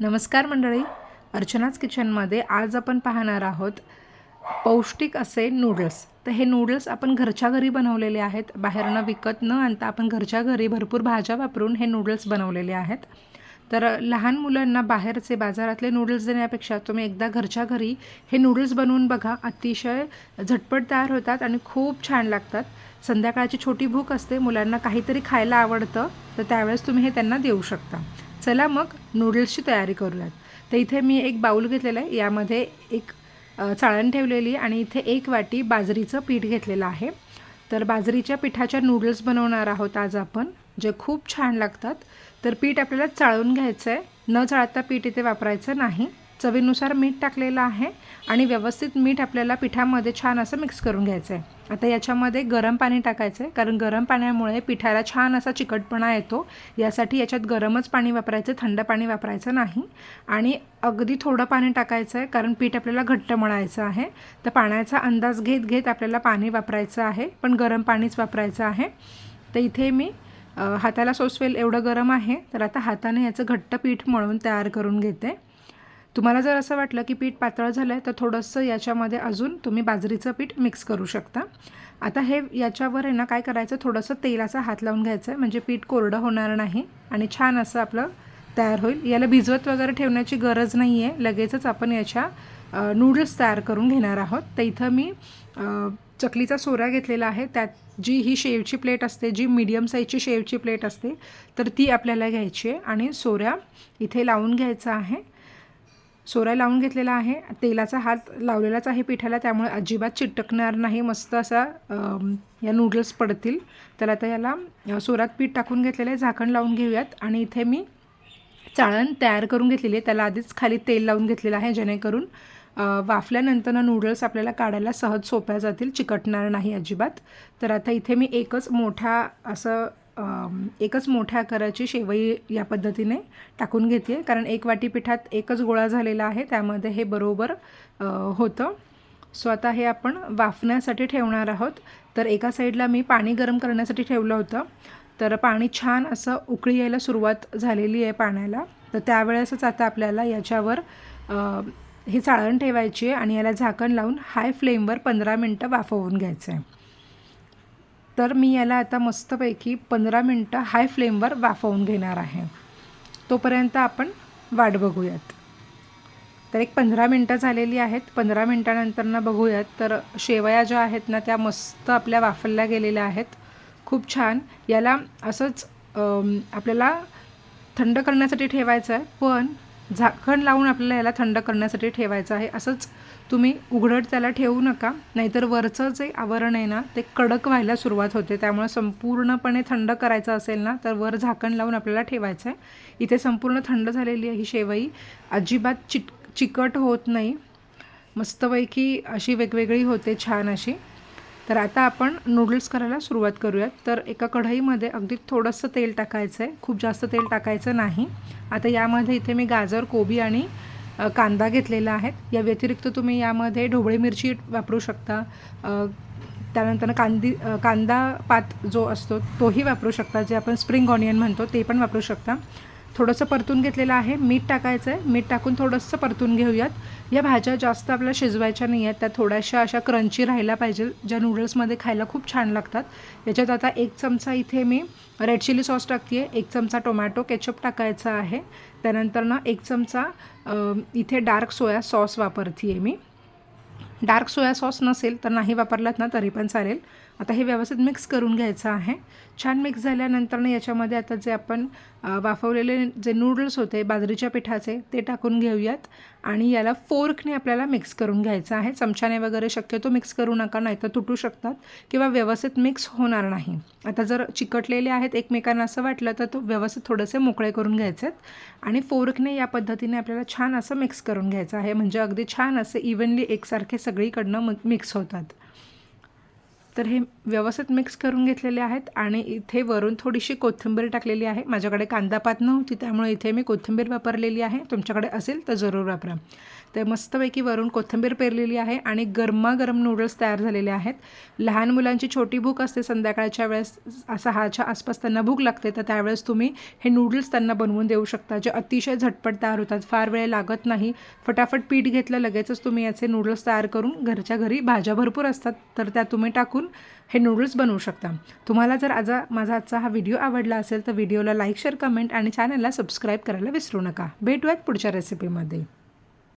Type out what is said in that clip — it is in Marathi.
नमस्कार मंडळी. अर्चनाच किचनमध्ये आज आपण पाहणार आहोत पौष्टिक असे नूडल्स तर हे नूडल्स आपण घरच्या घरी बनवलेले आहेत. बाहेरनं विकत न आणता आपण घरच्या घरी भरपूर भाज्या वापरून हे नूडल्स बनवलेले आहेत. तर लहान मुलांना बाहेरचे बाजारातले नूडल्स देण्यापेक्षा तुम्ही एकदा घरच्या घरी हे नूडल्स बनवून बघा. अतिशय झटपट तयार होतात आणि खूप छान लागतात. संध्याकाळची छोटी भूक असते मुलांना काहीतरी खायला आवडतं तर त्यावेळेस तुम्ही हे त्यांना देऊ शकता. चला मग नूडल्सची तयारी करूयात. तर इथे मी एक बाऊल घेतलेला आहे. यामध्ये एक चाळण ठेवलेली आणि इथे एक वाटी बाजरीचं पीठ घेतलेलं आहे. तर बाजरीच्या पिठाच्या नूडल्स बनवणार आहोत आज आपण. जे खूप छान लागतात. तर पीठ आपल्याला चाळून घ्यायचं आहे न चाळता पीठ इथे वापरायचं नाही. चवीनुसार मीठ टाकलेलं आहे आणि व्यवस्थित मीठ आपल्याला पिठामध्ये छान असं मिक्स करून घ्यायचं आहे. आता याच्यामध्ये गरम पाणी टाकायचं आहे कारण गरम पाण्यामुळे पिठाला छान असा चिकटपणा येतो. यासाठी याच्यात गरमच पाणी वापरायचं थंड पाणी वापरायचं नाही. आणि अगदी थोडं पाणी टाकायचं आहे कारण पीठ आपल्याला घट्ट मळायचं आहे. तर पाण्याचा अंदाज घेत घेत आपल्याला पाणी वापरायचं आहे पण गरम पाणीच वापरायचं आहे. तर इथे मी हाताला सोसवेल एवढं गरम आहे तर आता हाताने याचं घट्ट पीठ मळून तयार करून घेते. तुम्हाला जर असं वाटलं की पीठ पातळ झालं आहे तर थोडंसं याच्यामध्ये अजून तुम्ही बाजरीचं पीठ मिक्स करू शकता. आता हे याच्यावर आहे ना काय करायचं थोडंसं तेलाचा हात लावून घ्यायचं आहे म्हणजे पीठ कोरडं होणार नाही आणि छान असं आपलं तयार होईल. याला भिजवत वगैरे ठेवण्याची गरज नाही आहे लगेचच आपण याच्या नूडल्स तयार करून घेणार आहोत. तर इथं मी चकलीचा सोरा घेतलेला आहे. त्यात जी ही शेवची प्लेट असते जी मीडियम साईजची शेवची प्लेट असते तर ती आपल्याला घ्यायची आहे आणि सोऱ्या इथे लावून घ्यायचा आहे. सोरा लावून घेतलेला आहे. तेलाचा हात लावलेलाच आहे पिठाला त्यामुळे अजिबात चिटकणार नाही. मस्त असा या नूडल्स पडतील. तर आता याला सोरात पीठ टाकून घेतलेलं आहे. झाकण लावून घेऊयात. आणि इथे मी चाळण तयार करून घेतलेली आहे. त्याला आधीच खाली तेल लावून घेतलेलं आहे जेणेकरून वाफल्यानंतर नूडल्स आपल्याला काढायला सहज सोप्या जातील. चिकटणार नाही अजिबात. तर आता इथे मी एकच मोठा असं एकच मोठ्या आकाराची शेवई या पद्धतीने टाकून घेते. कारण एक वाटी पिठात एकच गोळा झालेला आहे त्यामध्ये हे बरोबर होतं. सो आता हे आपण वाफण्यासाठी ठेवणार आहोत. तर एका साईडला मी पाणी गरम करण्यासाठी ठेवलं होतं. तर पाणी छान असं उकळी यायला सुरुवात झालेली आहे पाण्याला. तर त्यावेळेसच आता आपल्याला याच्यावर हे चाळण ठेवायची आहे आणि याला झाकण लावून हाय फ्लेमवर पंधरा मिनटं वाफवून घ्यायचं आहे. तर मी याला आता मस्तपैकी पंधरा मिनटं हाय फ्लेमवर वाफवून घेणार आहे. तोपर्यंत आपण वाट बघूयात. तर एक पंधरा मिनटं झालेली आहेत. पंधरा मिनटानंतर ना बघूयात. तर शेवया ज्या आहेत ना त्या मस्त आपल्या वाफरल्या गेलेल्या आहेत. खूप छान. याला असंच आपल्याला थंड करण्यासाठी ठेवायचं आहे पण झाकण लावून आपल्याला याला थंड करण्यासाठी ठेवायचं आहे. असंच तुम्ही उघडट त्याला ठेवू नका. नाहीतर वरचं जे आवरण आहे ना ते कडक व्हायला सुरुवात होते. त्यामुळे संपूर्णपणे थंड करायचं असेल ना तर वर झाकण लावून आपल्याला ठेवायचं आहे इथे संपूर्ण थंड झालेली आहे ही शेवई. अजिबात चिट चिकट होत नाही. मस्तपैकी अशी वेगवेगळी होते छान अशी. तर आता आपण नूडल्स करायला सुरुवात करूयात. तर एका कढईमध्ये अगदी थोडंसं तेल टाकायचं आहे खूप जास्त तेल टाकायचं नाही. आता यामध्ये इथे मी गाजर कोबी आणि कांदा घेतलेला आहे. या व्यतिरिक्त तुम्ही यामध्ये ढोबळी मिरची वापरू शकता. त्यानंतर कांदी कांदा पात जो असतो तोही वापरू शकता. जे आपण स्प्रिंग ऑनियन म्हणतो ते पण वापरू शकता. थोडंसं परतून घेतलेलं आहे. मीठ टाकायचं आहे मीठ टाकून थोडंसं परतून घेऊयात. या भाज्या जास्त आपल्याला शिजवायच्या नाही आहेत. त्या थोड्याशा अशा क्रंची राहायला पाहिजे ज्या नूडल्समध्ये खायला खूप छान लागतात. याच्यात आता एक चमचा इथे मी रेड चिली सॉस टाकते आहे एक चमचा टोमॅटो केचप टाकायचा आहे. त्यानंतर ना एक चमचा इथे डार्क सोया सॉस वापरते आहे मी. डार्क सोया सॉस नसेल तर नाही वापरलात ना तरी पण चालेल. आता हे व्यवस्थित मिक्स करून घ्यायचं आहे. छान मिक्स झाल्यानंतरनं याच्यामध्ये आता जे आपण वाफवलेले जे नूडल्स होते बाजरीच्या पिठाचे ते टाकून घेऊयात. आणि याला फोर्कने आपल्याला मिक्स करून घ्यायचं आहे. चमच्याने वगैरे शक्यतो मिक्स करू नका नाहीतर तुटू शकतात किंवा व्यवस्थित मिक्स होणार नाही. आता जर चिकटलेले आहेत एकमेकांना असं वाटलं तर तो व्यवस्थित थोडेसे मोकळे करून घ्यायचे आहेत आणि फोर्कने या पद्धतीने आपल्याला छान असं मिक्स करून घ्यायचं आहे. म्हणजे अगदी छान असे इव्हनली एकसारखे सगळीकडनं मिक्स होतात. तर हे व्यवस्थित मिक्स करून घेतलेले आहेत आणि इथे वरून थोडीशी कोथिंबीर टाकलेली आहे. माझ्याकडे कांदापात नव्हती त्यामुळे इथे मी कोथिंबीर वापरलेली आहे. तुमच्याकडे असेल तर जरूर वापरा. तर मस्तपैकी वरून कोथिंबीर पेरलेली आहे आणि गरमागरम नूडल्स तयार झालेले आहेत. लहान मुलांची छोटी भूक असते संध्याकाळच्या वेळेस असा हाच्या आसपास त्यांना भूक लागते तर त्यावेळेस तुम्ही हे नूडल्स त्यांना बनवून देऊ शकता जे अतिशय झटपट तयार होतात. फार वेळ लागत नाही. फटाफट पीठ घेतलं लगेचच तुम्ही याचे नूडल्स तयार करून घरच्या घरी भाज्या भरपूर असतात तर त्या तुम्ही टाकून हे नूडल्स बनवू शकता. तुम्हाला जर आज माझा आजचा हा व्हिडिओ आवडला असेल तर व्हिडिओला लाईक शेअर कमेंट आणि चॅनलला सबस्क्राईब करायला विसरू नका. भेटूयात पुढच्या रेसिपीमध्ये